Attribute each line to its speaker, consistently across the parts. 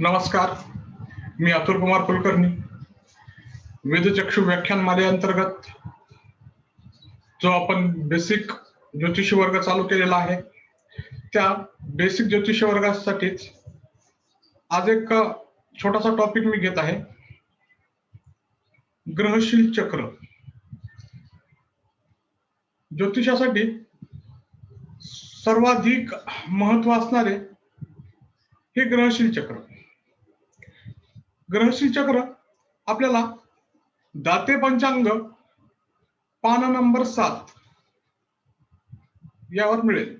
Speaker 1: नमस्कार. मी अतुल कुमार कुलकर्णी. वेदचक्षु व्याख्यान मालेअंतर्गत जो आपण बेसिक ज्योतिषी वर्ग चालू केलेला आहे त्या बेसिक ज्योतिषी वर्गासाठीच आज एक छोटासा टॉपिक मी घेत आहे. ग्रहशील चक्र. ज्योतिषासाठी सर्वाधिक महत्त्व असणारे हे ग्रहशील चक्र. ग्रहशील चक्र आपल्याला दाते पंचांग पान नंबर सात यावर मिळेल.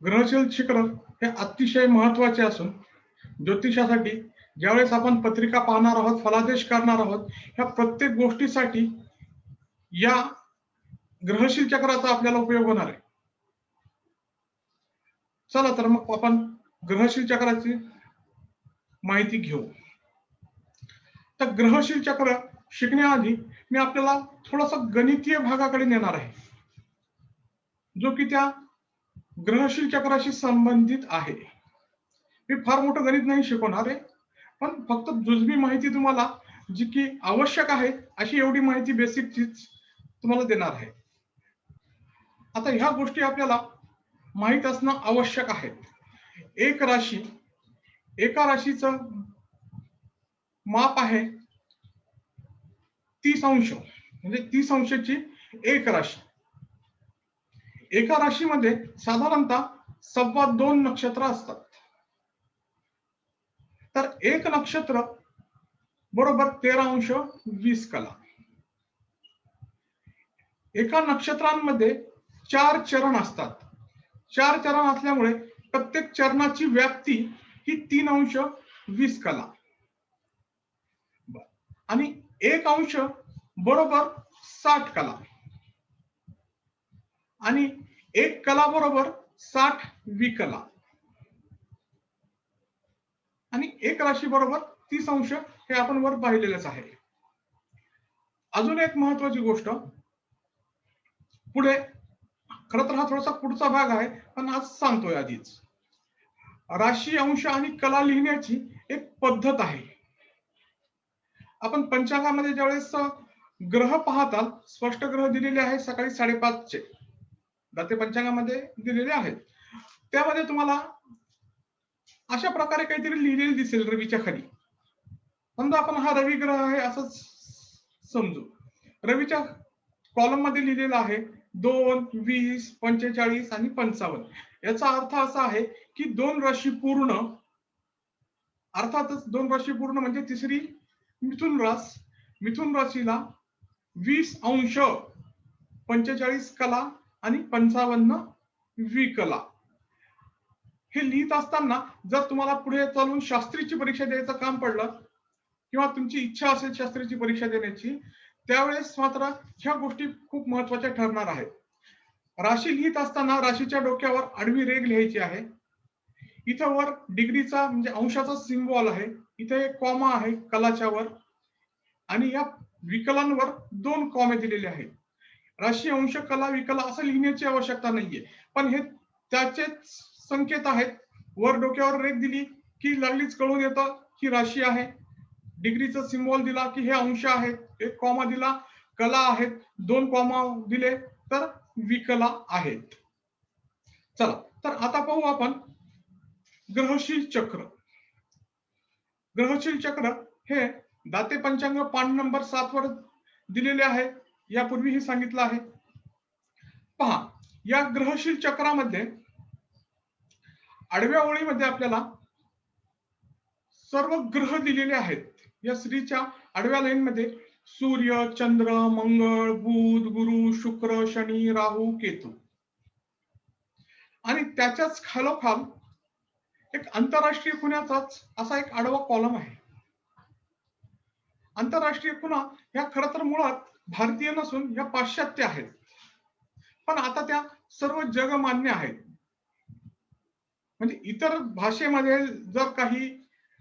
Speaker 1: ग्रहशील चक्र हे अतिशय महत्त्वाचे असून ज्योतिषासाठी ज्यावेळेस आपण पत्रिका पाहणार आहोत फलादेश करणार आहोत ह्या प्रत्येक गोष्टीसाठी या ग्रहशील चक्राचा आपल्याला उपयोग होणार आहे. चला तर मग आपण ग्रहशील चक्राची माहिती घेऊ. तर ग्रहशील चक्र शिकण्याआधी मी आपल्याला थोडासा गणितीय भागाकडे नेणार आहे. जो की त्या ग्रहशील चक्राशी संबंधित आहे. मी फार मोठं गणित नाही शिकवणार आहे पण फक्त जुजबी माहिती तुम्हाला जी की आवश्यक आहे अशी एवढी माहिती बेसिकचीच तुम्हाला देणार आहे. आता ह्या गोष्टी आपल्याला माहीत असणं आवश्यक आहे एक राशी एका राशीचं माप आहे तीस अंश. म्हणजे तीस अंशाची एक राशी. एका राशीमध्ये साधारणतः सव्वा दोन नक्षत्र असतात. तर एक नक्षत्र बरोबर तेरा अंश वीस कला. एका नक्षत्रांमध्ये चार चरण असतात. चार चरण असल्यामुळे प्रत्येक चरणाची व्याप्ती ही तीन अंश वीस कला. आणि एक अंश बरोबर साठ कला. आणि एक कला बरोबर साठ विकला आणि एक राशी बरोबर तीस अंश हे आपण वर पाहिलेलंच आहे. अजून एक महत्वाची गोष्ट. पुढे खर तर हा थोडासा पुढचा भाग आहे पण आज सांगतोय आधीच. राशी अंश आणि कला लिहिण्याची एक पद्धत आहे. आपण पंचांगामध्ये ज्यावेळेस ग्रह पाहताल स्पष्ट ग्रह दिलेले आहेत सकाळी साडेपाचचे. दाते पंचांगामध्ये दिलेले आहेत. त्यामध्ये तुम्हाला अशा प्रकारे काहीतरी लिहिलेले दिसेल रवीच्या खाली. समजा आपण हा रवी ग्रह आहे असंच समजू. रवीच्या कॉलममध्ये लिहिलेलं आहे दोन वीस पंचेचाळीस आणि पंचावन्न. याचा अर्थ असा आहे की दोन राशी पूर्ण अर्थातच दोन राशी पूर्ण म्हणजे तिसरी मिथुन रास मिथुन राशीला वीस अंश पंचेचाळीस कला आणि पंचावन्न विकला. हे लिहित असताना जर तुम्हाला पुढे चालून शास्त्रीची परीक्षा द्यायचं काम पडलं किंवा तुमची इच्छा असेल शास्त्रीची परीक्षा देण्याची त्यावेळेस मात्र ह्या गोष्टी खूप महत्त्वाच्या ठरणार आहेत. राशी लिहित असताना राशीच्या डोक्यावर आडवी रेग लिहायची आहे. इथं वर डिग्रीचा म्हणजे अंशाचा सिम्बॉल आहे. इथे एक कॉमा आहे कलाच्या वर आणि या विकलांवर दोन कॉमे दिलेले आहेत. राशी अंश कला विकला असं लिहिण्याची आवश्यकता नाहीये. पण हे त्याचे संकेत आहेत. वर डोक्यावर रेख दिली की लागलीच कळून येतं ही राशी आहे. डिग्रीचा सिम्बॉल दिला की हे अंश आहेत. एक कॉमा दिला कला आहेत. दोन कॉमा दिले तर विकला आहेत. चला तर आता पाहू आपण ग्रहशील चक्र. ग्रहशील चक्र हे दाते पंचांग पान नंबर सात वर दिलेले आहे. यापूर्वीही सांगितलं आहे. पहा या ग्रहशील चक्रामध्ये आडव्या ओळीमध्ये आपल्याला सर्व ग्रह दिलेले आहेत. या श्रीच्या आडव्या लाईन मध्ये सूर्य चंद्र मंगळ बुध गुरु शुक्र शनी राहू केतू. आणि त्याच्याच खालोखाल एक आंतरराष्ट्रीय खुण्याचाच असा एक आडवा कॉलम आहे. आंतरराष्ट्रीय खुणा ह्या खर तर मुळात भारतीय नसून ह्या पाश्चात्य आहेत. पण आता त्या सर्व जग मान्य आहेत. म्हणजे इतर भाषेमध्ये जर काही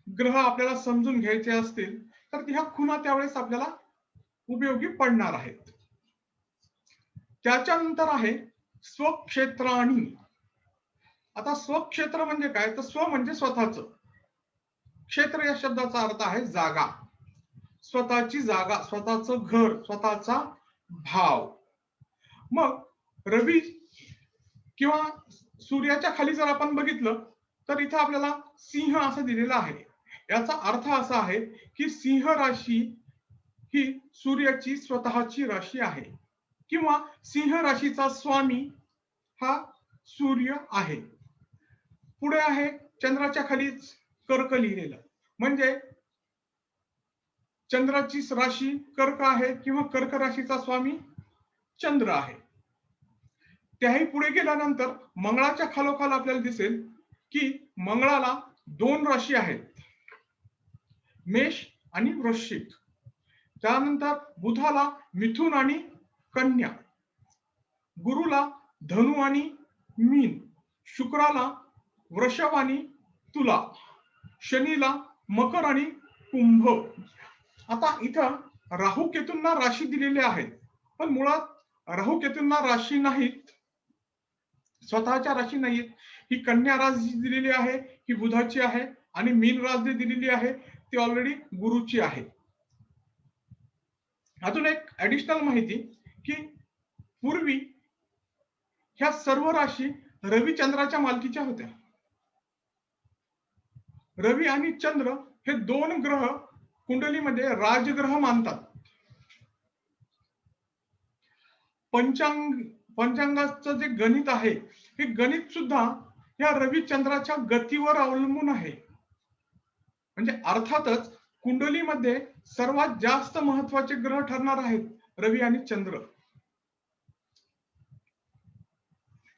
Speaker 1: ग्रह आपल्याला समजून घ्यायचे असतील तर ह्या खुना त्यावेळेस आपल्याला उपयोगी पडणार आहेत. त्याच्यानंतर आहे स्वक्षेत्राणी. आता स्वक्षेत्र म्हणजे काय? तर स्व म्हणजे स्वतःच. क्षेत्र या शब्दाचा अर्थ आहे जागा. स्वतःची जागा स्वतःचं घर स्वतःचा भाव. मग रवी किंवा सूर्याच्या खाली जर आपण बघितलं तर इथं आपल्याला सिंह असं दिलेलं आहे. याचा अर्थ असा आहे की सिंह राशी ही सूर्याची स्वतःची राशी आहे. किंवा सिंह राशीचा स्वामी हा सूर्य आहे. पुढे आहे चंद्राच्या खालीच कर्क लिहिलेलं. म्हणजे चंद्राची राशी कर्क आहे किंवा कर्क राशीचा स्वामी चंद्र आहे. त्याही पुढे गेल्यानंतर मंगळाच्या खालोखाल आपल्याला दिसेल की मंगळाला दोन राशी आहेत. मेष आणि वृश्चिक. त्यानंतर बुधाला मिथुन आणि कन्या. गुरुला धनु आणि मीन. शुक्राला वृषभ आणि तुला शनीला मकर आणि कुंभ. आता इथं राहू केतूंना राशी दिलेल्या आहेत पण मुळात राहू केतूंना राशी नाहीत. स्वतःच्या राशी नाहीत. ही कन्या राशी दिलेली आहे ही बुधाची आहे आणि मीन राशी दिलेली आहे ती ऑलरेडी गुरुची आहे. अजून एक ऍडिशनल माहिती की पूर्वी ह्या सर्व राशी रविचंद्राच्या मालकीच्या होत्या. रवी आणि चंद्र हे दोन ग्रह कुंडलीमध्ये राजग्रह मानतात. पंचांग पंचांगाचं जे गणित आहे हे गणित सुद्धा या रविचंद्राच्या गतीवर अवलंबून आहे. म्हणजे अर्थातच कुंडलीमध्ये सर्वात जास्त महत्त्वाचे ग्रह ठरणार आहेत रवी आणि चंद्र.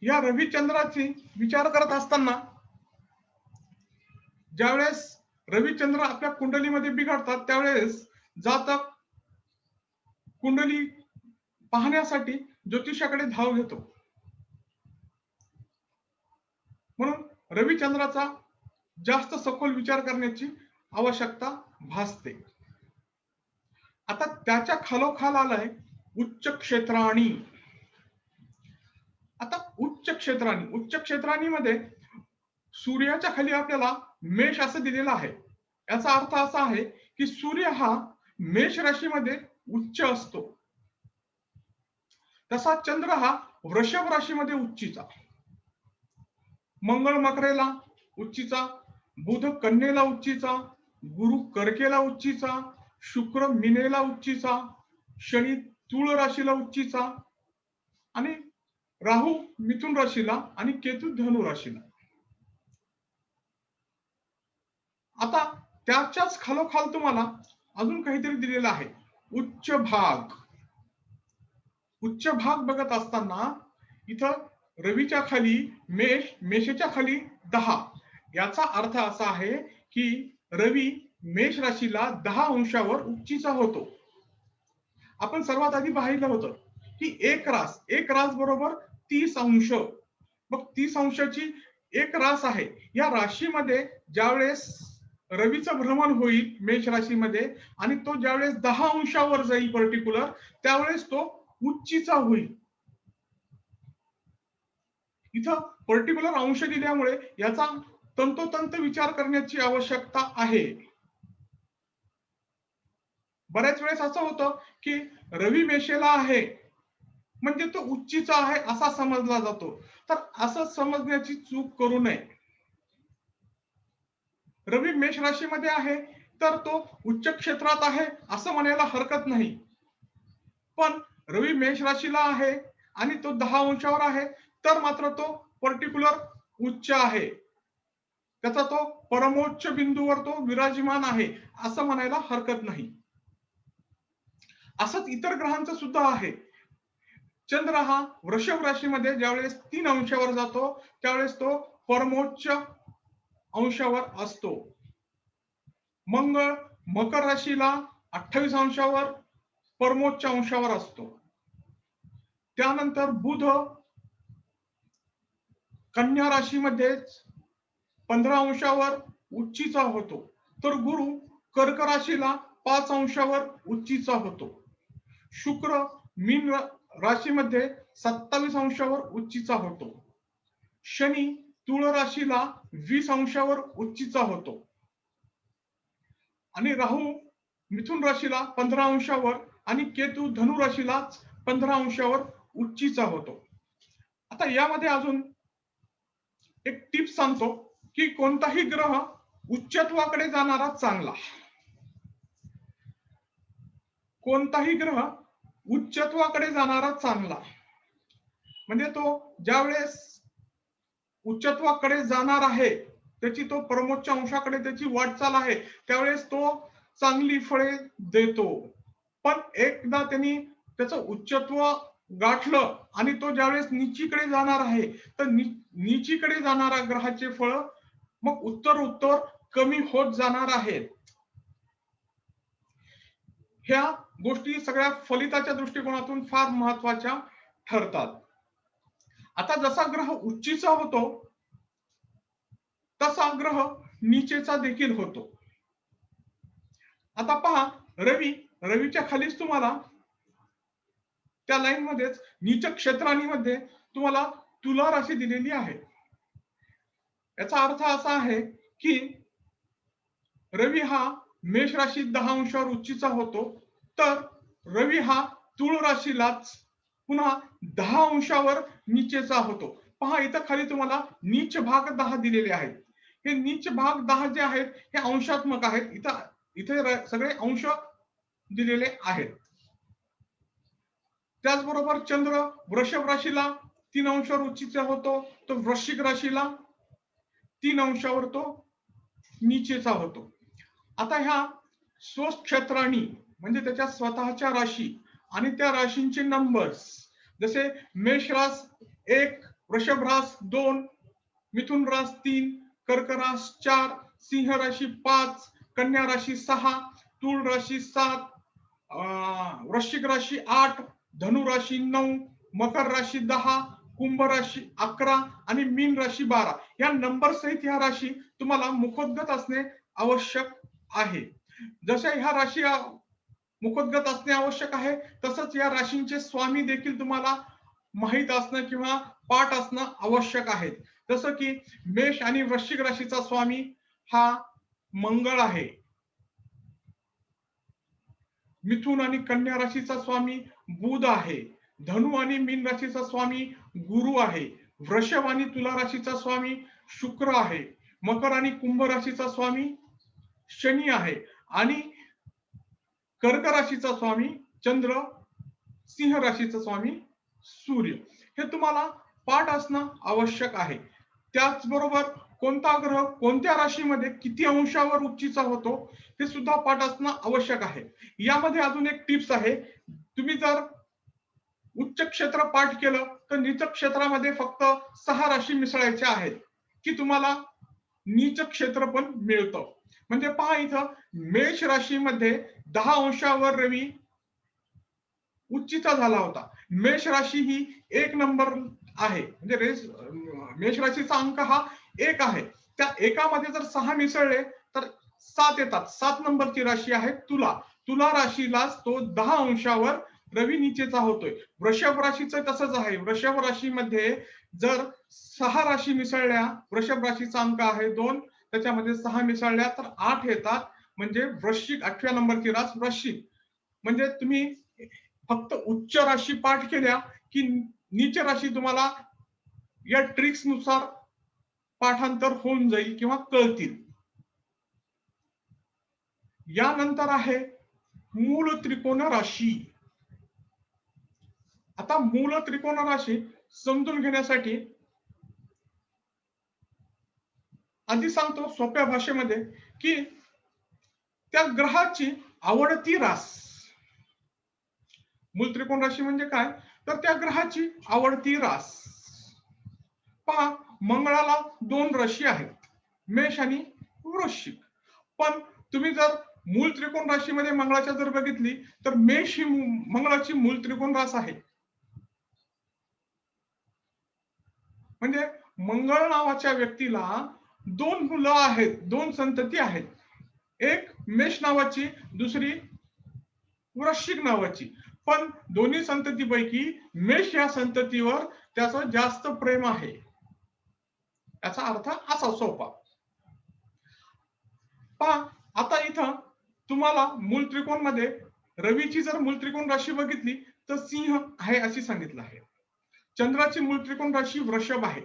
Speaker 1: या रविचंद्राची विचार करत असताना ज्यावेळेस रविचंद्र आपल्या कुंडलीमध्ये बिघडतात त्यावेळेस जातक कुंडली पाहण्यासाठी ज्योतिषाकडे धाव घेतो. म्हणून रविचंद्राचा जास्त सखोल विचार करण्याची आवश्यकता भासते. आता त्याच्या खालोखाल आलाय उच्च क्षेत्राणी. आता उच्च क्षेत्राणी उच्च क्षेत्राणी मध्ये सूर्याच्या खाली आपल्याला मेष असं दिलेलं आहे. याचा अर्थ असा आहे की सूर्य हा मेष राशीमध्ये उच्च असतो. तसा चंद्र हा वृषभ राशीमध्ये उच्चीचा. मंगळ मकरेला उच्चीचा बुध कन्येला उच्चीचा गुरु कर्केला उच्चीचा शुक्र मिनेला उच्चीचा शनी तुळ राशीला उच्चीचा आणि राहू मिथुन राशीला आणि केतू धनु राशीला. आता त्याच्याच खालोखाल तुम्हाला अजून काहीतरी दिलेलं आहे. उच्च भाग. उच्च भाग बघत असताना इथं रवीच्या खाली मेष मेषेच्या खाली दहा. याचा अर्थ असा आहे की रवी मेष राशीला दहा अंशावर उच्चीचा होतो. आपण सर्वात आधी पाहिलं होतं की एक रास एक रास बरोबर तीस अंश. मग तीस अंशाची एक रास आहे. या राशीमध्ये ज्यावेळेस रवीचं भ्रमण होईल मेष राशीमध्ये आणि तो ज्यावेळेस दहा अंशावर जाईल पर्टिक्युलर त्यावेळेस तो उच्चीचा होईल. इथं पर्टिक्युलर अंश दिल्यामुळे याचा तंतोतंत विचार करण्याची आवश्यकता आहे. बऱ्याच वेळेस असं होतं की रवी मेषेला आहे म्हणजे तो उच्चीचा आहे असा समजला जातो. तर असं समजण्याची चूक करू नये. रवी मेष राशीमध्ये आहे तर तो उच्च क्षेत्रात आहे असं म्हणायला हरकत नाही. पण रवी मेष राशीला आहे आणि तो दहा अंशावर आहे तर मात्र तो पर्टिक्युलर उच्च आहे. त्याचा तो परमोच्च बिंदूवर तो विराजमान आहे असं म्हणायला हरकत नाही. असंच इतर ग्रहांचं सुद्धा आहे. चंद्र हा वृषभ राशीमध्ये ज्यावेळेस तीन अंशावर जातो त्यावेळेस तो परमोच्च अंशावर असतो. मंगळ मकर राशीला अठ्ठावीस अंशावर परमोच्च अंशावर असतो. त्यानंतर बुध कन्या राशीमध्येच पंधरा अंशावर उच्चीचा होतो. तर गुरु कर्क राशीला पाच अंशावर उच्चीचा होतो. शुक्र मीन राशीमध्ये सत्तावीस अंशावर उच्चीचा होतो. शनी तुळ राशीला वीस अंशावर उच्चीचा होतो. आणि राहू मिथुन राशीला पंधरा अंशावर आणि केतू धनु राशीला पंधरा अंशावर उच्चीचा होतो. आता यामध्ये अजून एक टिप सांगतो की कोणताही ग्रह उच्चत्वाकडे जाणारा चांगला. कोणताही ग्रह उच्चत्वाकडे जाणारा चांगला. म्हणजे तो ज्यावेळेस उच्चत्वाकडे जाणार आहे. त्याची तो परमोच्च अंशाकडे त्याची वाटचाल आहे. त्यावेळेस तो चांगली फळे देतो. पण एकदा त्यांनी त्याचं उच्चत्व गाठलं आणि तो ज्यावेळेस नीचीकडे जाणार आहे तर नीचीकडे जाणारा ग्रहाचे फळ मग उत्तर उत्तर कमी होत जाणार आहेत ह्या गोष्टी सगळ्या फलिताच्या दृष्टिकोनातून फार महत्त्वाच्या ठरतात. आता जसा ग्रह उच्चीचा होतो तसा ग्रह नीचेचा देखील होतो. आता पहा रवी रवीच्या खालीच तुम्हाला त्या लाईन मध्येच नीच क्षेत्रांमध्ये तुम्हाला तुला राशी दिलेली आहे. याचा अर्थ असा आहे की रवी हा मेष राशी दहा अंशावर उच्चीचा होतो तर रवी हा तुळ राशीलाच पुन्हा दहा अंशावर नीचेचा होतो. पहा इथं खाली तुम्हाला नीच भाग दहा दिलेले आहेत. हे नीच भाग दहा जे आहेत हे अंशात्मक आहेत. इथं इथे सगळे अंश दिलेले आहेत. त्याचबरोबर चंद्र वृषभ राशीला तीन अंशावर उच्चीचा होतो तो वृश्चिक राशीला तीन अंशावर तो नीचेचा होतो. आता ह्या स्वक्षेत्राणी म्हणजे त्याच्या स्वतःच्या राशी आणि त्या राशींचे नंबर्स जसे मेष रास एक वृषभ रास दोन मिथुन रास तीन कर्क रास चार सिंह राशी पाच कन्या राशी सहा तुळ राशी सात वृश्चिक राशी आठ धनु राशी नऊ मकर राशी दहा कुंभ राशी अकरा आणि मीन राशी बारा. या नंबर सहित ह्या राशी तुम्हाला मुखोद्गत असणे आवश्यक आहे. जशा ह्या राशी मुखोद्गत असणे आवश्यक आहे. तसंच या राशींचे स्वामी देखील तुम्हाला माहीत असणं किंवा पाठ असणं आवश्यक आहे. जसं की मेष आणि वृश्चिक राशीचा स्वामी हा मंगळ आहे. मिथुन आणि कन्या राशीचा स्वामी बुध आहे. धनु आणि मीन राशीचा स्वामी गुरु आहे. वृषभ आणि तुला राशीचा स्वामी शुक्र आहे. मकर आणि कुंभ राशीचा स्वामी शनी आहे. आणि कर्क राशीचा स्वामी चंद्र सिंह राशीचा स्वामी सूर्य. हे तुम्हाला पाठ असणं आवश्यक आहे. त्याचबरोबर कोणता ग्रह कोणत्या राशीमध्ये किती अंशावर उच्चीचा होतो हे सुद्धा पाठ असणं आवश्यक आहे. यामध्ये अजून एक टिप्स आहे. तुम्ही जर उच्च क्षेत्र पाठ केलं तर नीच क्षेत्रामध्ये फक्त सहा राशी मिसळायच्या आहेत की तुम्हाला नीच क्षेत्र पण मिळतं. म्हणजे पहा इथं मेष राशीमध्ये दहा अंशावर रवी उच्चीचा झाला होता. मेष राशी ही एक नंबर आहे. म्हणजे रेस मेष राशीचा अंक हा एक आहे. त्या एकामध्ये जर सहा मिसळले तर सात येतात. सात नंबरची राशी आहे तुला. तुला राशीलाच तो दहा अंशावर रवी निचेचा होतोय. वृषभ राशीचं तसंच आहे. वृषभ राशीमध्ये जर सहा राशी मिसळल्या वृषभ राशीचा अंक आहे दोन त्याच्यामध्ये सहा मिसळल्या तर आठ येतात. म्हणजे वृश्चिक आठव्या नंबरची रास वृश्चिक. म्हणजे तुम्ही फक्त उच्च राशी पाठ केल्या की नीच राशी तुम्हाला या ट्रिक्सनुसार पाठांतर होऊन जाईल किंवा कळतील. यानंतर आहे मूळ त्रिकोण राशी. आता मूल त्रिकोण राशी समजून घेण्यासाठी आधी सांगतो सोप्या भाषेमध्ये की त्या ग्रहाची आवडती रास. मूल त्रिकोण राशी म्हणजे काय? तर त्या ग्रहाची आवडती रास. पहा मंगळाला दोन राशी आहेत. मेष आणि वृश्चिक. पण तुम्ही जर मूल त्रिकोण राशीमध्ये मंगळाच्या जर बघितली तर मेष ही मंगळाची मूल त्रिकोण रास आहे. म्हणजे मंगळ नावाच्या व्यक्तीला दोन मुलं आहेत दोन संतती आहेत. एक मेष नावाची दुसरी वृश्चिक नावाची. पण दोन्ही संततीपैकी मेष या संततीवर त्याचं जास्त प्रेम आहे. याचा अर्थ असा सोपा. पहा आता इथं तुम्हाला मूल त्रिकोणमध्ये रवीची जर मूल त्रिकोण राशी बघितली तर सिंह आहे अशी सांगितलं आहे. चंद्राची मूल त्रिकोण राशी वृषभ आहे.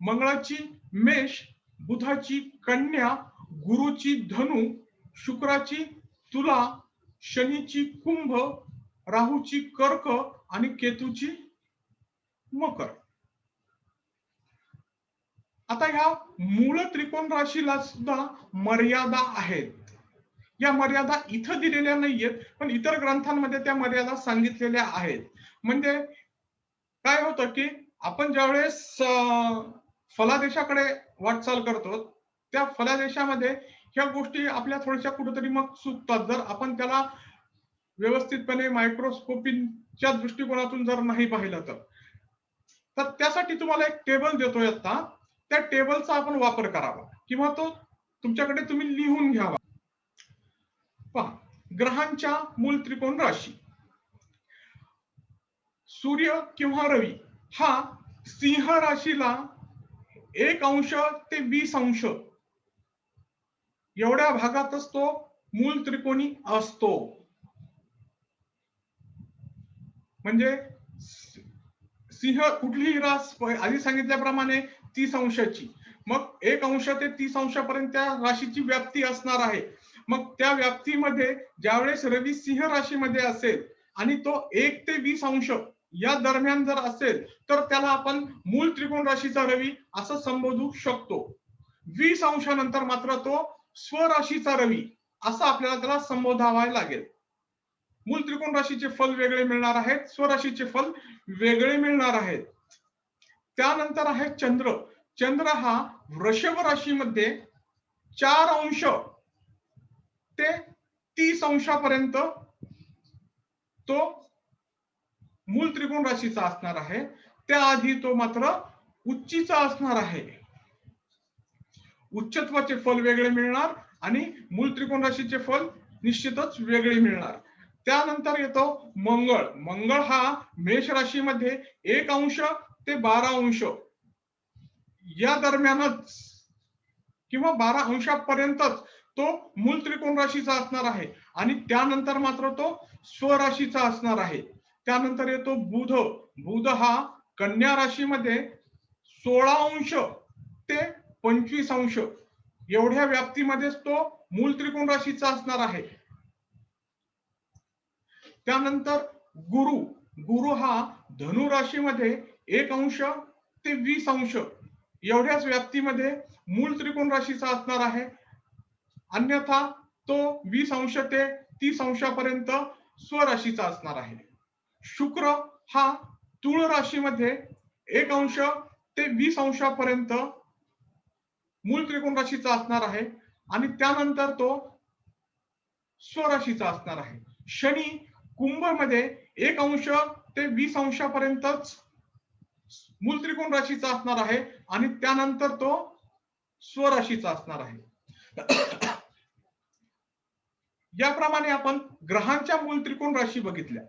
Speaker 1: मंगळाची मेष बुधाची कन्या गुरुची धनु शुक्राची तुला शनीची कुंभ राहूची कर्क आणि केतूची मकर. आता ह्या मूळ त्रिकोण राशीला सुद्धा मर्यादा आहेत. या मर्यादा इथं दिलेल्या नाहीयेत पण इतर ग्रंथांमध्ये त्या मर्यादा सांगितलेल्या आहेत. म्हणजे काय होतं की आपण ज्यावेळेस फलादेशाकडे वाटचाल करतो त्या फलादेशामध्ये ह्या गोष्टी आपल्या थोड्याशा कुठेतरी मग चुकतात जर आपण त्याला व्यवस्थितपणे मायक्रोस्कोपीच्या दृष्टिकोनातून जर नाही पाहिलं तर. तर त्यासाठी तुम्हाला एक टेबल देतोय आता त्या टेबलचा आपण वापर करावा. किंवा तो तुमच्याकडे तुम्ही लिहून घ्यावा. पहा. ग्रहांच्या मूल त्रिकोण राशी. सूर्य किंवा रवी हा सिंह राशीला एक अंश ते वीस अंश एवढ्या भागातच तो मूल त्रिकोणी असतो. म्हणजे सिंह कुठलीही रास आधी सांगितल्याप्रमाणे तीस अंशाची. मग एक अंश ते तीस अंशापर्यंत त्या राशीची व्याप्ती असणार आहे. मग त्या व्याप्तीमध्ये ज्यावेळेस रवी सिंह राशीमध्ये असेल आणि तो एक ते वीस अंश या दरम्यान जर असेल तर त्याला आपण मूल त्रिकोण राशीचा रवी असं संबोधू शकतो. वीस अंशानंतर मात्र तो स्वराशीचा रवी असं आपल्याला त्याला संबोधावा लागेल. मूल त्रिकोण राशीचे फल वेगळे मिळणार आहेत स्वराशीचे फल वेगळे मिळणार आहेत. त्यानंतर आहे चंद्र. चंद्र हा वृषभ राशीमध्ये चार अंश ते तीस अंशापर्यंत तो मूल त्रिकोण राशीचा असणार आहे. त्याआधी तो मात्र उच्चीचा असणार आहे. उच्चत्वाचे फल वेगळे मिळणार आणि मूल त्रिकोण राशीचे फल निश्चितच वेगळे मिळणार. त्यानंतर येतो मंगळ. मंगळ हा मेष राशीमध्ये एक अंश ते बारा अंश. या दरम्यानच किंवा बारा अंशापर्यंतच तो मूल त्रिकोण राशीचा असणार आहे. आणि त्यानंतर मात्र तो स्वराशीचा असणार आहे. त्यानंतर येतो बुध. बुध हा कन्या राशीमध्ये सोळा अंश ते पंचवीस अंश. एवढ्या व्याप्तीमध्येच तो मूल त्रिकोण राशीचा असणार आहे. त्यानंतर गुरु. गुरु हा धनु राशीमध्ये एक अंश ते वीस अंश एवढ्याच व्याप्तीमध्ये मूल त्रिकोण राशीचा असणार आहे. अन्यथा तो वीस अंश ते तीस अंशापर्यंत स्वराशीचा असणार आहे. शुक्र हा तुळ राशीमध्ये एक अंश ते वीस अंशापर्यंत मूल त्रिकोण राशीचा असणार आहे आणि त्यानंतर तो स्वराशीचा असणार आहे. शनी कुंभमध्ये एक अंश ते वीस अंशापर्यंतच मूल त्रिकोण राशीचा असणार आहे आणि त्यानंतर तो स्वराशीचा असणार आहे. याप्रमाणे आपण ग्रहांच्या मूल त्रिकोण राशी बघितल्या.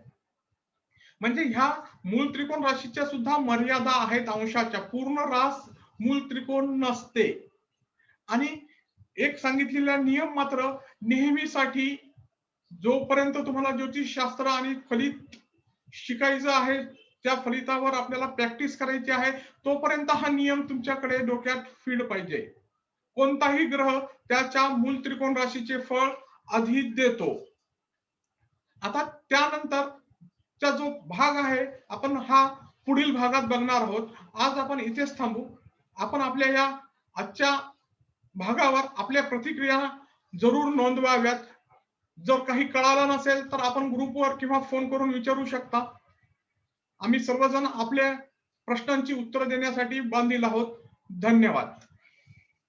Speaker 1: म्हणजे ह्या मूल त्रिकोण राशीच्या सुद्धा मर्यादा आहेत अंशाच्या. पूर्ण रास मूल त्रिकोण नसते. आणि एक सांगितलेला नियम मात्र नेहमीसाठी जोपर्यंत तुम्हाला ज्योतिषशास्त्र आणि फलित शिकायचं आहे त्या फलितावर आपल्याला प्रॅक्टिस करायची आहे तोपर्यंत हा नियम तुमच्याकडे डोक्यात फीड पाहिजे. कोणताही ग्रह त्याच्या मूल त्रिकोण राशीचे फळ आधी देतो. आता त्यानंतर चा जो भाग आहे आपण हा पुढील भागात बघणार आहोत. आज आपण इथेच थांबू. आपण आपल्या या आजच्या भागावर आपल्या प्रतिक्रिया जरूर नोंदवाव्यात. जर काही कळालं नसेल तर आपण ग्रुपवर किंवा फोन करून विचारू शकता. आम्ही सर्वजण आपल्या प्रश्नांची उत्तरं देण्यासाठी बांधील आहोत. धन्यवाद.